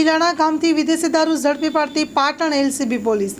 કિલાણા ગામથી વિદેશી દારૂ ઝડપી પાડતી પાટણ એલસીબી પોલીસ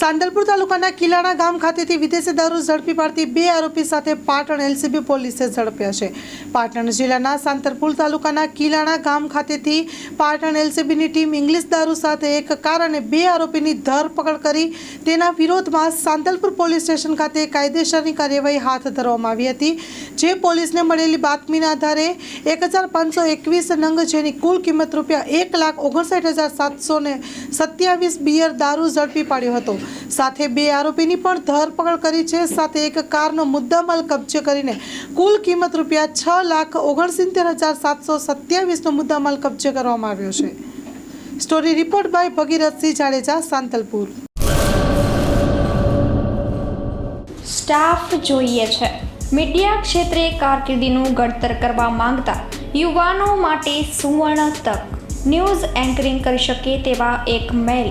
સાંદલપુર તાલુકાના કિલાણા ગામ ખાતેથી વિદેશી દારૂ ઝડપી પાડતી બે આરોપી સાથે પાટણ એલસીબી પોલીસે ઝડપ્યા છે. પાટણ જિલ્લાના સાંતરપુર તાલુકાના કિલાણા ગામ ખાતેથી પાટણ એલસીબીની ટીમ ઇંગ્લિશ દારૂ સાથે એક કાર અને બે આરોપીની ધરપકડ કરી તેના વિરોધમાં સાંતલપુર પોલીસ સ્ટેશન ખાતે કાયદેસરની કાર્યવાહી હાથ ધરવામાં આવી હતી. જે પોલીસને મળેલી બાતમીના આધારે એક હજાર પાંચસો એકવીસ નંગ જેની કુલ કિંમત રૂપિયા એક લાખ ઓગણસાઠ હજાર સાતસો સત્યાવીસ બિયર દારૂ ઝડપી પાડ્યો હતો. સાથે બે આરોપીની પણ ધરપકડ કરી છે. સાથે એક કારનો મુદ્દામાલ કબજે કરીને કુલ કિંમત રૂપિયા છ લાખ ઓગણસિત્તેર હજાર સાતસો સત્યાવીસનો મુદ્દામાલ કબજે કરવામાં આવ્યો છે. Story report by Bhagirathsinh Jadeja, Santalpur. Staff જોઈએ છે. મીડિયા ક્ષેત્રે કારકિર્દીનું ઘડતર કરવા માંગતા યુવાનો માટે સુવર્ણ તક. ન્યૂઝ એન્કરિંગ કરી શકે તેવા એક મેલ.